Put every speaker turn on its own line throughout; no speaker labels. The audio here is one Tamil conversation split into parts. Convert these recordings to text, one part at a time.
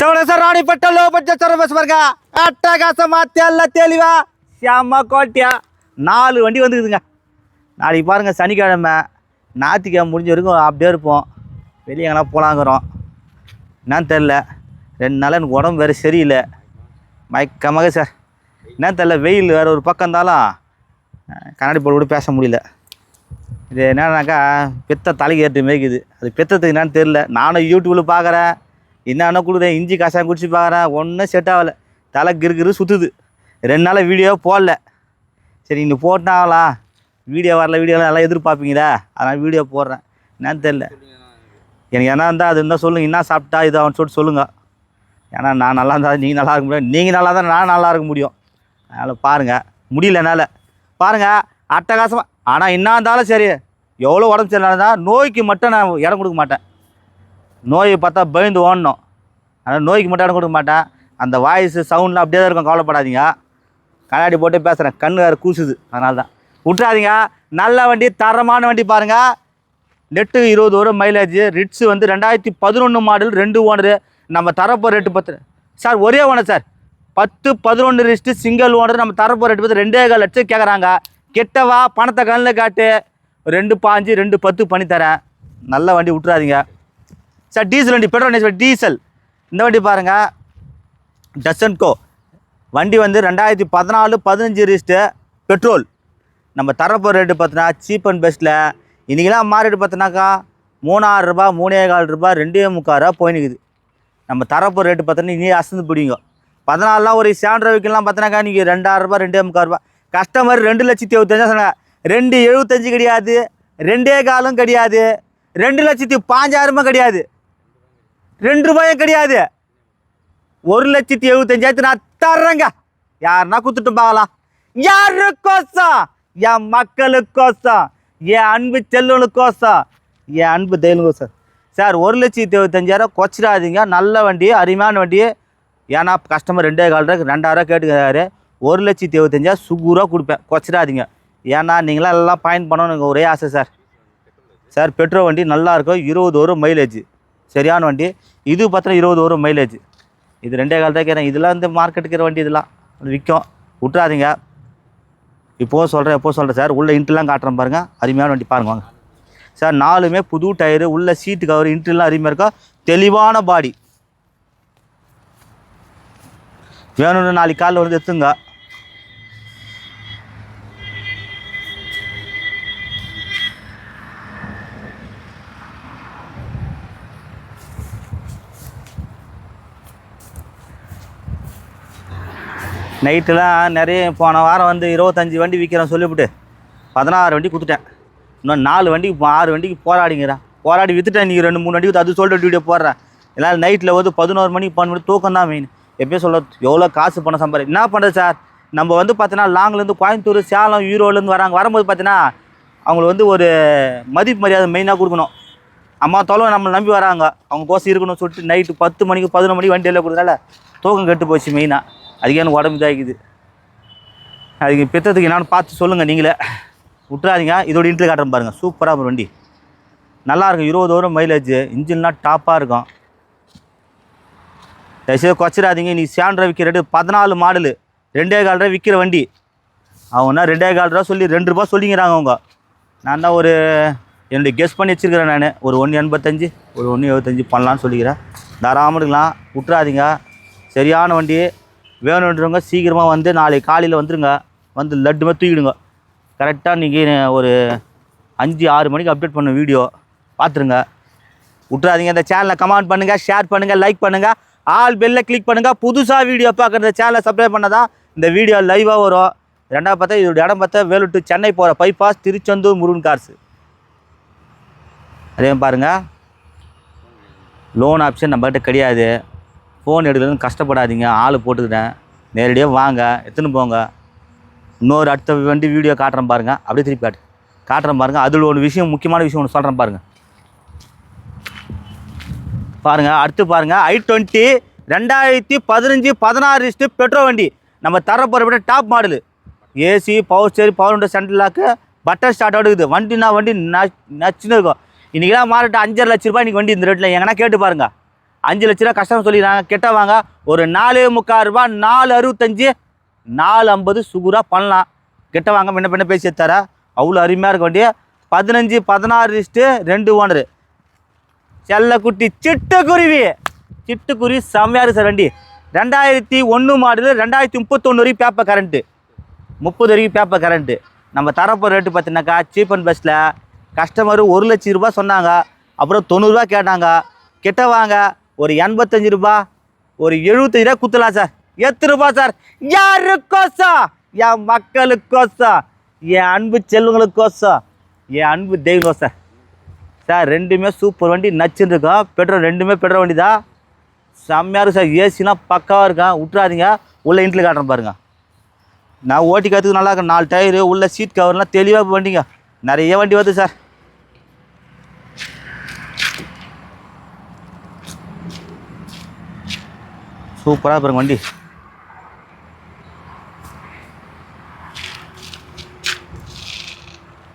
ಚೌಡಸ ರಾಣಿಪಟ್ಟ ಲೋ ಬಡ್ಜೆಟ್ சர்வீஸ் பாருங்க அட்டகாசமா தெல்ல தெளிவா செம்ம கோட்டியா நாலு வண்டி வந்துக்குதுங்க நாளைக்கு பாருங்க சனிக்கிழமை ஞாயிற்றுக்கிழமை முடிஞ்ச வரைக்கும் அப்படியே இருப்போம் வெளியே எங்கன்னா போலாங்கிறோம் என்னன்னு தெரில ரெண்டு நாள் எனக்கு உடம்பு வேறு சரியில்லை மயக்கமாக சார் என்னன்னு தெரில வெயில் வேறு ஒரு பக்கம் இருந்தாலும் அஹ், கண்ணாடி போட்டு கூட பேச முடியல இது என்னன்னாக்கா பெத்த தலைக்கு ஏற்று மேய்க்குது அது பெத்ததுக்கு என்னன்னு தெரில நானும் யூடியூப்பில் பார்க்குறேன் என்னென்ன கொடுக்குறேன் இஞ்சி கஷாயம் குடிச்சு பார்க்குறேன் ஒன்றும் செட் ஆகலை. தலை கிறுகிறு சுற்றுது ரெண்டு நாளாக வீடியோ போடல. சரி இன்னும் போட்டாங்களா? வீடியோ வரல வீடியோலாம் நல்லா எதிர்பார்ப்பீங்களா? அதனால் வீடியோ போடுறேன். என்னன்னு தெரில எனக்கு என்ன இருந்தால் அது இருந்தால் சொல்லுங்கள் என்ன சாப்பிட்டா இது அவன் சொல்லிட்டு சொல்லுங்கள் ஏன்னா நான் நல்லா இருந்தால் நீங்கள் நல்லா இருக்க முடியும். நீங்கள் நல்லா தான் நான் நல்லா இருக்க முடியும். அதனால் பாருங்கள் முடியல என்னால். பாருங்கள் அட்டகாசமாக ஆனால் என்ன இருந்தாலும் சரி. எவ்வளோ உடம்பு சரியில்லாதான் நோய்க்கு மட்டும் நான் இடம் கொடுக்க மாட்டேன். நோயை பார்த்தா பயந்து ஓடணும். ஆனால் நோய்க்கு மட்டும் இடம் கொடுக்க மாட்டேன். அந்த வாய்ஸு சவுண்ட்லாம் அப்படியே தான் இருக்கும் கவலைப்படாதீங்க. கண்ணாடி போட்டு பேசுகிறேன் கண்ணு வேறு கூசுது. அதனால தான் விட்றாதீங்க நல்ல வண்டி தரமான வண்டி பாருங்கள் நெட்டு இருபது வரும் மைலேஜ் ரிட்ஸு வந்து ரெண்டாயிரத்தி பதினொன்று மாடல் ரெண்டு ஓனரு நம்ம தரப்போ ரேட்டு பத்து. சார் ஒரே ஓனர் சார். பத்து பதினொன்று ரிஸ்ட்டு சிங்கிள் ஓனர் நம்ம தரப்போ ரேட்டு பத்து. ரெண்டே கால் லட்சம் கேட்குறாங்க கெட்டவா? பணத்தை கண்ணில் காட்டு. ரெண்டு பாஞ்சு ரெண்டு பத்து பண்ணி தரேன். நல்ல வண்டி விட்றாதீங்க சார் டீசல் வண்டி பெட்ரோல் வண்டி டீசல் இந்த வண்டி பாருங்கள் டசன்கோ வண்டி வந்து ரெண்டாயிரத்தி பதினாலு பதினஞ்சு ரிஸ்ட்டு பெட்ரோல் நம்ம தரப்போ ரேட்டு பார்த்தினா சீப் அண்ட் பெஸ்ட்டில் இன்றைக்கெல்லாம் மாறிட்டு பார்த்தோன்னாக்கா மூணாயிரம் ரூபா மூணே கால் ரூபாய் ரெண்டே முக்கால் ரூபா போய் நிற்குது நம்ம தரப்போ ரேட்டு பார்த்தோன்னா இனி அசந்து பிடிங்க. பதினாலாம் ஒரு சேண்டரை விற்கலாம் பார்த்தோன்னாக்கா நீங்கள் ரெண்டாயிரம் ரூபாய் ரெண்டே முக்கால் ரூபாய் கஸ்டமர் ரெண்டு லட்சத்தி எழுபத்தஞ்சா சொன்னாங்க. ரெண்டு எழுபத்தஞ்சு கிடையாது ரெண்டே காலும் கிடையாது ரெண்டு லட்சத்தி பாஞ்சாயிரமும் கிடையாது. ரெண்டு ரூபாயும் கிடையாது. ஒரு லட்சத்தி எழுபத்தஞ்சாயிரத்து நான் தர்றேங்க. யாருன்னா குத்துட்டு பார்க்கலாம். யாருக்கோசம்? என் மக்களுக்கோசம். என் அன்பு செல்வனுக்கோசம். என் அன்பு தெய்வனுக்கோசம். சார் ஒரு லட்சத்தி எழுபத்தஞ்சாயிரம் கொச்சிடாதீங்க. நல்ல வண்டி அருமையான வண்டி. ஏன்னா கஸ்டமர் ரெண்டே கால் ரூபா ரெண்டாயிரம் கேட்டுக்கிறாரு. ஒரு லட்சத்தி எழுபத்தஞ்சாயிரம் சுகூராக கொடுப்பேன். கொச்சிடாதீங்க. ஏன்னா நீங்களாம் எல்லாம் பயன் பண்ணணும் ஒரே ஆசை சார். சார் பெட்ரோல் வண்டி நல்லா இருக்கும். இருபது ஒரு மைலேஜ் சரியான வண்டி. இது பார்த்தா இருபது வரும் மைலேஜ் இது ரெண்டே கால் தான் கேட்குறேன் இதெல்லாம் இந்த மார்க்கெட்டுக்கிற வண்டி இதெல்லாம். விற்கும். விட்றாதீங்க இப்போது சொல்கிறேன் எப்போ சொல்கிறேன் சார். உள்ளே இன்ட்ரெலாம் காட்டுறேன் பாருங்கள் அருமையான வண்டி பாருங்க வாங்க. சார் நாலுமே புது டயரு உள்ள சீட்டு கவர் இன்ட்ரெலாம் அருமையாக இருக்கும் தெளிவான பாடி வேணும்னு நாளைக்கு காலில் வந்து எடுத்துங்க. நைட்டுலாம் நிறைய போன வாரம் வந்து இருபத்தஞ்சி வண்டி விற்கிறேன் சொல்லிவிட்டு பதினாறு வண்டி கொடுத்துட்டேன். இன்னும் நாலு வண்டிக்கு ஆறு வண்டிக்கு போராடிங்கிறேன். போராடி விற்றுட்டேன் நீங்கள் ரெண்டு மூணு வண்டி அது சொல்லிட்டு வீடியோ போடுறேன். எல்லாம் நைட்டில் வந்து பதினோரு மணிக்கு பன்னெண்டு மணி தூக்கம் தான் மெயின் எப்பயும் சொல்ல எவ்வளோ காசு பணம் சம்பாதி என்ன பண்ணுறது சார் நம்ம வந்து பார்த்தீங்கன்னா லாங்லேருந்து கோயம்புத்தூர் சேலம் ஈரோடுலேருந்து வராங்க வரும்போது பார்த்தீங்கன்னா அவங்களுக்கு வந்து ஒரு மதிப்பு மரியாதை மெயினாக கொடுக்கணும். அம்மா தொலைவை நம்மளை நம்பி வராங்க. அவங்க கோசம் இருக்கணும்னு சொல்லிட்டு நைட்டு பத்து மணிக்கு பதினொரு மணிக்கு வண்டி எல்லாம் கொடுத்தால தூக்கம் கெட்டு போச்சு மெயினாக அதுக்கு எனக்கு உடம்பு இதாகிக்குது. அதுக்கு பெற்றதுக்கு என்னான்னு பார்த்து சொல்லுங்கள் நீங்களே. விட்றாதீங்க இதோட இன்ட்ரி காட்டுறேன் பாருங்கள் சூப்பராக ஒரு வண்டி. நல்லா இருக்கும். இருபது வரும் மைலேஜ் இன்ஜின்லாம் டாப்பாக இருக்கும். தயவுசெய்து குறைச்சிடாதீங்க. நீ சேண்ட்ரை விற்கிற ரேட்டு பதினாலு மாடலு ரெண்டே கால் ரூபா விற்கிற வண்டி. அவங்கன்னா ரெண்டே கால் ரூபா சொல்லி ரெண்டு ரூபா சொல்லிங்கிறாங்க அவங்க. நான் தான் ஒரு என்னுடைய கெஸ் பண்ணி வச்சுருக்கிறேன் நான். ஒரு ஒன்று எண்பத்தஞ்சு ஒரு ஒன்று எழுபத்தஞ்சு பண்ணலான்னு சொல்லிக்கிறேன். தாராளமாக இருக்கலாம் விட்றாதீங்க சரியான வண்டி. வேணுன்றவங்க சீக்கிரமாக வந்து நாளைக்கு காலையில் வந்துடுங்க வந்து லட்டுமே தூக்கிடுங்க. கரெக்டாக நீங்கள் ஒரு அஞ்சு ஆறு மணிக்கு அப்டேட் பண்ண வீடியோ பார்த்துருங்க விட்றாதீங்க இந்த சேனலை கமெண்ட் பண்ணுங்கள் ஷேர் பண்ணுங்கள் லைக் பண்ணுங்கள் ஆல் பெல்ல கிளிக் பண்ணுங்கள் புதுசாக வீடியோ பார்க்குற சேனலை சப்ஸ்கிரைப் பண்ணால் தான் இந்த வீடியோ லைவாக வரும். ரெண்டாவது பார்த்தா இதோட இடம் பார்த்தா வேலூர் சென்னை போகிற பைபாஸ் திருச்செந்தூர் முருகன் கார்ஸு அதே பாருங்கள் லோன் ஆப்ஷன் நம்மகிட்ட கிடையாது. ஃபோன் எடுக்கிறதுன்னு கஷ்டப்படாதீங்க. ஆள் போட்டுக்கிறேன். நேரடியாக வாங்க எடுத்துன்னு போங்க. இன்னொரு அடுத்த வண்டி வீடியோ காட்டுறேன் பாருங்கள் அப்படியே திருப்பி காட்டு. காட்டுறேன் பாருங்கள் அதில் ஒரு விஷயம் முக்கியமான விஷயம் ஒன்று சொல்கிறேன் பாருங்கள் பாருங்கள் அடுத்து பாருங்கள் ஐ டுவெண்ட்டி ரெண்டாயிரத்தி பதினஞ்சு பதினாறு இஸ்ட்டு பெட்ரோல் வண்டி. நம்ம தர போகிற top model AC power steering power window central lock button start ஆகுது. வண்டினா வண்டி நச்சுன்னு இருக்கும். இன்றைக்கெல்லாம் மாறிட்டு அஞ்சரை லட்ச ரூபாய் இன்றைக்கி வண்டி இந்த ரேட்டில் எங்கன்னா கேட்டு பாருங்கள் அஞ்சு லட்ச ரூபா கஷ்டம் சொல்லிடுறாங்க கெட்டவாங்க ஒரு நாலு முக்கால் ரூபா நாலு அறுபத்தஞ்சு நாலு ஐம்பது சுகுராக பண்ணலாம். கெட்டவாங்க முன்ன பின்ன பேசி தர? அவ்வளோ அருமையாக இருக்க வேண்டிய பதினஞ்சு பதினாறு லிஸ்ட்டு ரெண்டு ஓனரு செல்லக்குட்டி சிட்டுக்குருவி. சிட்டுக்குருவி செம்மையாக இருக்கு சார் வண்டி. ரெண்டாயிரத்தி ஒன்று மாடல் ரெண்டாயிரத்தி முப்பத்தொன்று வரைக்கும் பேப்பர் கரண்ட்டு முப்பது வரைக்கும் பேப்பர் கரண்ட்டு நம்ம தரப்போ ரேட்டு பார்த்தீங்கன்னாக்கா சீப் அண்ட் பெஸ்ட்டில் கஸ்டமர் ஒரு லட்சம் ரூபா சொன்னாங்க. அப்புறம் தொண்ணூறுரூவா கேட்டாங்க. கிட்ட வாங்க. ஒரு எண்பத்தஞ்சு ரூபா ஒரு எழுபத்தஞ்சு ரூபா குத்தலாம் சார். எத்து ரூபா சார். யாருக்கோசம் என் மக்களுக்கோசம் என் அன்பு செல்வங்களுக்கோசம் என் அன்பு தெய்வம் சார். சார் ரெண்டுமே சூப்பர் வண்டி நச்சுன்னு பெட்ரோல் ரெண்டுமே பெட்ரோல் வண்டி தான் செம்மையாக இருக்கும் சார் ஏசினா பக்காவாக இருக்கேன் விட்றாதீங்க உள்ளே இன்ட்ரில் காட்டுறேன் பாருங்க. நான் ஓட்டி கற்றுக்கு நல்லா இருக்கேன். நாலு டயரு உள்ள சீட் கவர்லாம் தெளிவாக வண்டிங்க. நிறைய வண்டி வருது சார். சூப்பராக பாருங்க வண்டி.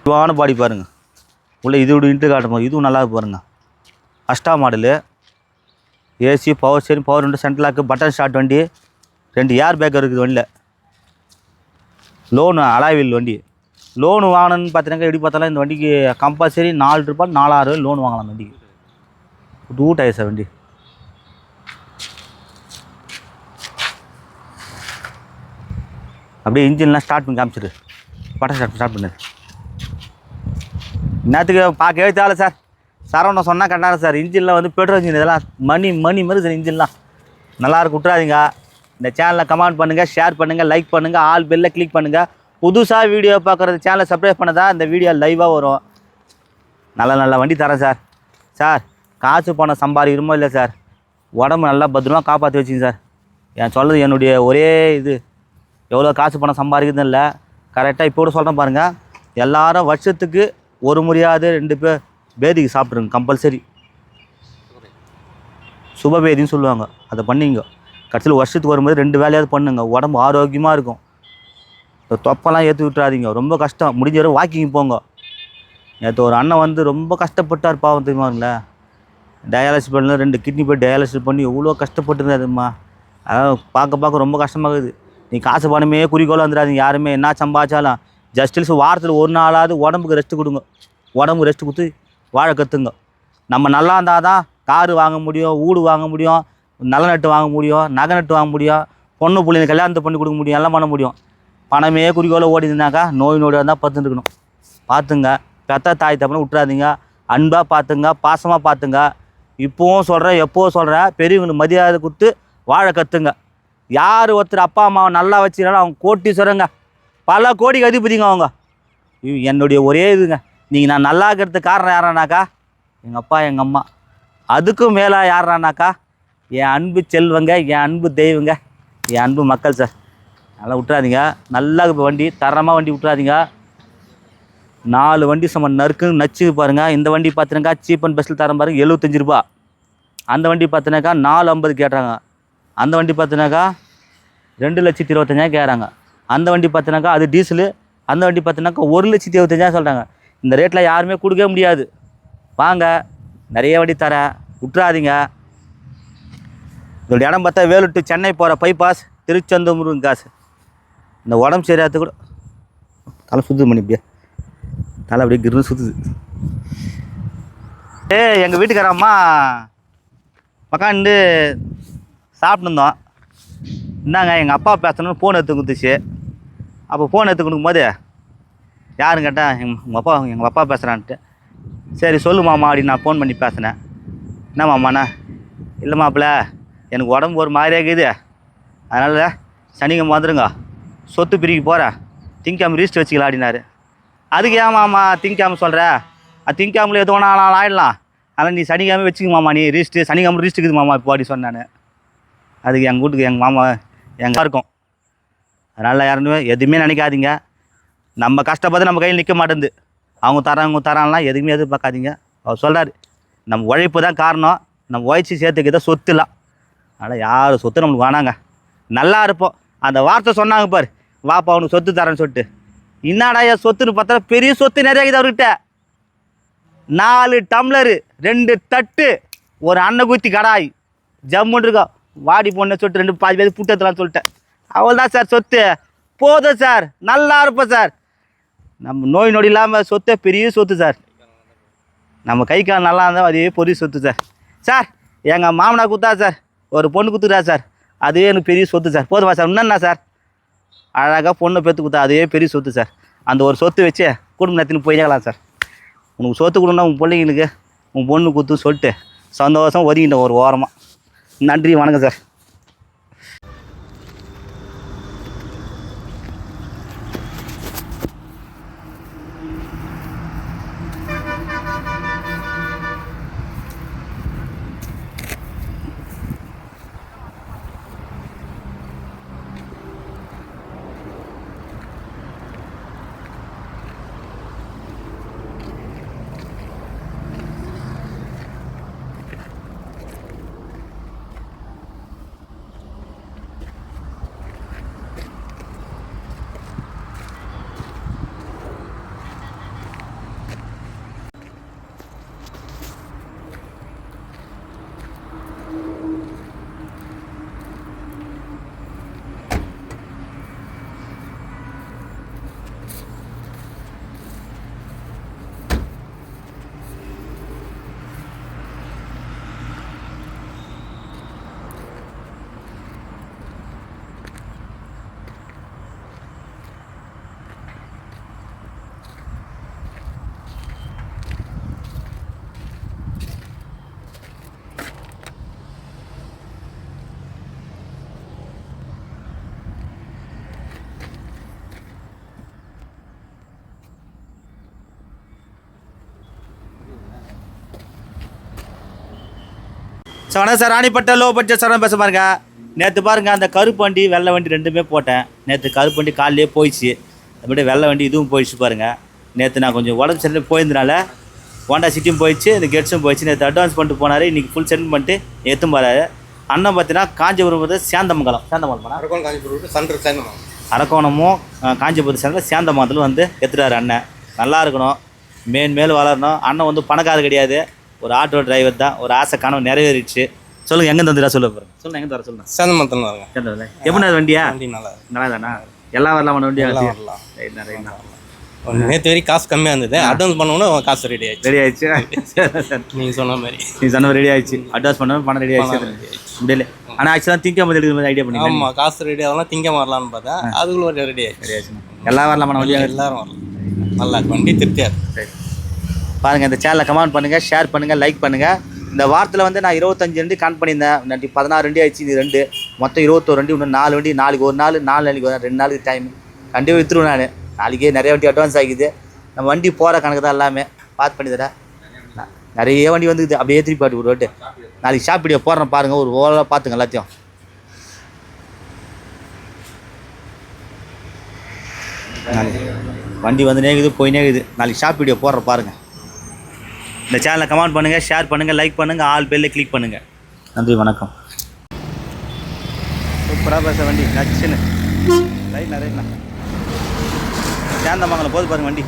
இதுவான பாடி பாருங்க. உள்ளே இது விட இன்ட்டு காட்டும் இதுவும் நல்லா பாருங்கள் பாருங்க. அஷ்டா model AC power steering power ரெண்டு சென்ட்ரலாக்கு பட்டன் ஸ்டார்ட் வண்டி. ரெண்டு ஏர் பேக் இருக்குது வண்டியில். லோனு அலாவில் வண்டி. லோனு வாங்கணும்னு பார்த்தீங்கன்னா எப்படி பார்த்தாலும் இந்த வண்டிக்கு கம்பல்சரி நாலு ரூபாய் நாலாயிரம் லோன் வாங்கலாம் வண்டிக்கு. டூ டயர் சார் வண்டி. அப்படியே இன்ஜின்லாம் ஸ்டார்ட் பண்ணி காமிச்சிரு பட்டம் ஸ்டார்ட் ஸ்டார்ட் பண்ணு. என்னத்துக்கு பார்க்கவே தேவை சார். சரவணம் சொன்னால் கண்டாரு சார். இன்ஜினில் வந்து பெட்ரோல் இன்ஜின் இதெல்லாம் மணி மணி மாதிரி சார் இன்ஜின்லாம். நல்லா இருக்கு விட்றாதீங்க இந்த சேனலில் கமெண்ட் பண்ணுங்கள் ஷேர் பண்ணுங்கள் லைக் பண்ணுங்கள் ஆல் பெல்லில் கிளிக் பண்ணுங்கள் புதுசாக வீடியோ பார்க்குறது சேனலை சப்ஸ்கிரைப் பண்ணதா இந்த வீடியோ லைவாக வரும். நல்ல நல்ல வண்டி தரேன் சார். சார் காசு பணம் சம்பாதிக்கிறோமோ இல்லை சார்? உடம்பு நல்லா பத்திரமா காப்பாற்றி வச்சுங்க சார். என் சொல்கிறது என்னுடைய ஒரே இது. எவ்வளோ காசு பணம் சம்பாதிக்கிறது இல்லை. கரெக்டாக இப்போ கூட சொல்கிறேன் பாருங்கள் எல்லாரும் வருஷத்துக்கு ஒரு முறையாவது ரெண்டு பேர் பேதிக்கு சாப்பிட்ருங்க கம்பல்சரி சுபபேதின்னு சொல்லுவாங்க. அதை பண்ணிங்க. கடைசியில் வருஷத்துக்கு வரும்போது ரெண்டு வேலையாவது பண்ணுங்க. உடம்பு ஆரோக்கியமாக இருக்கும். இந்த தொப்பெல்லாம் ஏற்றி விட்டுறாதீங்க. ரொம்ப கஷ்டம். முடிஞ்ச வரை வாக்கிங் போங்க. நேற்று ஒரு அண்ணன் வந்து ரொம்ப கஷ்டப்பட்டார் பாவம் தெரியுமாங்களேன் டயாலிசிஸ் பண்ணல ரெண்டு கிட்னி போய் டயாலிசிஸ் பண்ணி எவ்வளோ கஷ்டப்பட்டுருந்தாருமா அதான் பார்க்க பார்க்க ரொம்ப கஷ்டமாகுது. நீ காசு பணமே குறிக்கோளாக வந்துடாதீங்க யாருமே என்ன சம்பாதிச்சாலும் ஜஸ்டில்ஸ் வாரத்தில் ஒரு நாளாவது உடம்புக்கு ரெஸ்ட் கொடுங்க. உடம்புக்கு ரெஸ்ட் கொடுத்து வாழ கற்றுங்க நம்ம நல்லா இருந்தால் தான் காரு வாங்க முடியும் வீடு வாங்க முடியும் நல்ல நட்டு வாங்க முடியும் நகை நட்டு வாங்க முடியும் பொண்ணு பிள்ளைங்க கல்யாணத்தை பண்ணி கொடுக்க முடியும் எல்லாம் பண்ண முடியும். பணமே குறிக்கோளை ஓடிதுனாக்கா நோய் நோடியாக இருந்தால் பார்த்துட்டு இருக்கணும் பார்த்துங்க. பெத்த தாய் தப்புன்னு விட்றாதீங்க அன்பாக பார்த்துங்க பாசமாக பார்த்துங்க. இப்போவும் சொல்கிறேன் எப்போவும் சொல்கிறேன் பெரியவங்களுக்கு மரியாதை கொடுத்து வாழ கற்றுங்க யார் ஒருத்தர் அப்பா அம்மாவை நல்லா வச்சுக்கிறாலும் அவங்க கோட்டீஸ்வரங்க. பல கோடி அதிபதிங்க அவங்க. என்னுடைய ஒரே இதுங்க. நீங்கள் நான் நல்லா இருக்கிறதுக்கு காரணம் யாரானாக்கா? எங்கள் அப்பா எங்கள் அம்மா. அதுக்கும் மேலே யாரானாக்கா? என் அன்பு செல்வங்க என் அன்பு தெய்வங்க என் அன்பு மக்கள் சார். நல்லா விட்றாதீங்க நல்லா இப்போ வண்டி. தரமாக வண்டி விட்றாதீங்க நாலு வண்டி சம நறுக்குன்னு நச்சு பாருங்கள் இந்த வண்டி பார்த்தினாக்கா சீப் அண்ட் பெஸ்ட்டில் தரம் பாருங்க எழுபத்தஞ்சு ரூபா. அந்த வண்டி பார்த்தினாக்கா நாலு ஐம்பது கேட்டாங்க அந்த வண்டி பார்த்தினாக்கா ரெண்டு லட்சத்தி இருபத்தஞ்சாயிரம் கேட்குறாங்க அந்த வண்டி பார்த்தினாக்கா அது டீசலு அந்த வண்டி பார்த்தினாக்கா ஒரு லட்சத்தி இருபத்தஞ்சாயிரம் சொல்கிறாங்க இந்த ரேட்டில் யாருமே கொடுக்கவே முடியாது. வாங்க நிறைய வண்டி தரேன் விட்றாதீங்க இதோட இடம் பார்த்தா வேலூர் சென்னை போகிற பைபாஸ் திருச்செந்தூர் காசு. இந்த உடம்பு சரியாத்து கூட தலை சுத்துது மணி இப்படியே. தலை அப்படியே கிருன்னு சுற்றுது ஏ எங்கள் வீட்டுக்காரம்மா மக்காண்டு சாப்பிட்டுருந்தோம். இந்தாங்க எங்கள் அப்பா பேசணும்னு ஃபோன் எடுத்து கொடுத்துச்சு. அப்போ ஃபோன் எடுத்து கொடுக்கும்போது யாருன்னு கேட்டால் எங்கள் உங்கள் அப்பா எங்கள் அப்பா பேசுகிறான்ட்டு சரி சொல்லு மாமா அப்படின்னு நான் ஃபோன் பண்ணி பேசினேன். என்ன மாமாண்ணா? இல்லை மாப்பிள்ள எனக்கு உடம்பு ஒரு மாதிரியாக இருக்குது. அதனால் சனிக்கிழமை வந்துடுங்க சொத்து பிரிக்க போகிறேன் திங்காமல் ரீஸ்ட் வச்சுக்கலாம் அப்படின்னாரு. அதுக்கு ஏன் மாமா திங்காம சொல்கிற அது திங்காமல எது வேணாலும் ஆயிடலாம். ஆனால் நீ சனிக்கிழமை வச்சுக்க மாமா நீ ரீஸ்ட்டு சனிக்கிழமை ரீஸ்ட் இருக்குது மாமா இப்போ அப்படி சொன்னேன். அதுக்கு எங்கள் வீட்டுக்கு எங்கள் மாமா எங்கள் இருக்கும். அதனால் யாருமே எதுவுமே நினைக்காதீங்க. நம்ம கஷ்டப்பட்டு நம்ம கையில் நிற்க மாட்டேங்குது. அவங்க தரான் இவங்க தரான்லாம் எதுவுமே எதிர்பார்க்காதீங்க அவர் சொல்கிறாரு நம்ம உழைப்பு தான் காரணம். நம்ம உழைச்சி சேர்த்துக்கிட்ட சொத்துலாம். அதனால் யார் சொத்து நம்மளுக்கு வேணாங்க. நல்லா இருப்போம். அந்த வார்த்தை சொன்னாங்க பாரு. வாப்பா அவனுக்கு சொத்து தரேன்னு சொல்லிட்டு. என்னடா என் சொத்துன்னு பார்த்தா பெரிய சொத்து நிறைய இருக்குது அவர்கிட்ட. நாலு டம்ளரு ரெண்டு தட்டு ஒரு அன்னகுத்தி கடாய். ஜம்முன்னு இருக்கோம் வாடி பொண்ணை சொல்லிட்டு ரெண்டு பாதி பேர் புட்டத்தலாம்னு சொல்லிட்டேன். அவள் தான் சார் சொத்து. போதும் சார். நல்லா இருப்போம் சார். நம்ம நோய் நொடி இல்லாமல் சொத்தை பெரிய சொத்து சார். நம்ம கை கால் நல்லா இருந்தால் அதே பெரிய சொத்து சார். சார் எங்கள் மாமனா குத்தா சார். ஒரு பொண்ணு குத்துறா சார். அதுவே எனக்கு பெரிய சொத்து சார். போதுமா சார்? என்னண்ணா சார். அழகாக பொண்ணை பெற்று கொடுத்தா அதுவே பெரிய சொத்து சார். அந்த ஒரு சொத்து வச்சு குடும்பம் நடத்தின்னு போயிடலாம் சார். உனக்கு சொத்து கொடுன்னா உன் பிள்ளைங்களுக்கு உன் பொண்ணு கொடுத்து சொல்லிட்டு சந்தோஷம் ஒதுங்கிட்டேன் ஒரு ஓரமாக நன்றி வணக்கம் சார். சார் வணக்கம் sir. Ranipet low budget sir பேச பாருங்க. நேற்று பாருங்க அந்த கருப்பு வண்டி வெள்ளை வண்டி ரெண்டுமே போட்டேன். நேற்று கருப்பு வண்டி காலையிலே போயிடுச்சு. அப்படியே வெள்ளை வண்டி இதுவும் போயிடுச்சு பாருங்க. நேற்று நான் கொஞ்சம் உடம்பு சரியில்லை போயிருந்தனால ஹோண்டா சிட்டியும் போயிடுச்சு இந்த கெட்ஸும் போயிடுச்சு. நேற்று அட்வான்ஸ் பண்ணிட்டு போனார். இன்றைக்கி ஃபுல் செட்டில் பண்ணிட்டு எடுத்துன்னு போகிறாரு அண்ணன் பார்த்தீங்கன்னா காஞ்சிபுரம் வந்து சேந்தமங்கலம். சேந்தமங்கலம்
காஞ்சிபுரம் சண்டர் சேர்ந்தோம்
அரக்கோணமும் காஞ்சிபுரம் சேர்ந்த சேந்தமங்கலத்தில் வந்து எடுத்துட்டாரு அண்ணன். நல்லா இருக்கணும். மேன் மேல் வளரணும். அண்ணன் வந்து பணக்காரர் கிடையாது. ஒரு ஆட்டோ டிரைவர் தான். ஒரு ஆசை கனவு நிறைவேறிடுச்சு. சொல்லுங்கள் எங்கே தந்துடா சொல்ல போகிறேன் சொல்லுங்கள் எங்கே தர சொல்லுங்கள்
சேந்தமரத்தில் இருங்க
கேட்டதில்ல எப்படி அது வண்டியா?
வண்டி நல்லா
நல்லா தானா? எல்லாம் வரலாம் வண்டியா?
வரலாம்.
ரைட்ண்ணா ரைட்ண்ணா
நேற்று வரைக்கும் காசு கம்மியாக இருந்தது. அட்வான்ஸ் பண்ணோன்னு காசு ரெடி ஆயிடுச்சு.
ரெடி ஆயிடுச்சு.
நீங்கள் சொன்ன மாதிரி.
நீ சொன்ன ரெடி ஆயிடுச்சு. அட்வான்ஸ் பண்ண பணம் ரெடி ஆயிடுச்சு. முடியல. ஆனால் ஆக்சுவலாக திங்க மாதிரி எடுக்கிற மாதிரி ஐடியா பண்ணி
ஆமாம் காசு ரெடி ஆகலாம் திங்க வரலான்னு பார்த்தேன் அதுக்குள்ள ஒரு ரெடி ஆயிடுச்சு.
ரெடி ஆயிடுச்சு எல்லாம் வரலாமா? வண்டியா?
எல்லாரும் வரலாம். நல்லா வண்டி திருப்தியாக இருக்கு.
சரி பாருங்கள் இந்த சேனலை கமெண்ட் பண்ணுங்கள் ஷேர் பண்ணுங்கள் லைக் பண்ணுங்கள் இந்த வாரத்தில் வந்து நான் இருபத்தஞ்சு ரெண்டு கண் பண்ணியிருந்தேன். நன்றி பதினாறு ரெண்டு ஆயிடுச்சு இது ரெண்டு. மொத்தம் இருபத்தோரு ரெண்டு இன்னும் நாலு வண்டி நாளைக்கு ஒரு நாள் நாலு நாளைக்கு ஒரு ரெண்டு நாளுக்கு டைம் கண்டிப்பாக விற்றுருவேன் நான். நாளைக்கே நிறைய வண்டி அட்வான்ஸ் ஆகிக்குது. நம்ம வண்டி போகிற கணக்கு தான் எல்லாமே. பார்த்து பண்ணி தரேன். நிறைய வண்டி வந்துக்குது. அப்படியே திருப்பி பாட்டு ஒரு வாட்டு நாளைக்கு ஷாப் வீடியோ போடுறேன் பாருங்கள் ஒரு ஓலாக பார்த்துங்க எல்லாத்தையும். நாளைக்கு வண்டி வந்து நேக்குது போய் நேக்குது. நாளைக்கு ஷாப் வீடியோ போடுற பாருங்கள் இந்த சேனலை கமெண்ட் பண்ணுங்கள் ஷேர் பண்ணுங்கள் லைக் பண்ணுங்கள் ஆல் பெல்லை கிளிக் பண்ணுங்கள் நன்றி வணக்கம். சூப்பராக பேச வண்டி நச்சுன்னு. லைட் நிறையா சேந்தமங்கலம் போது பாருங்கள் வண்டி.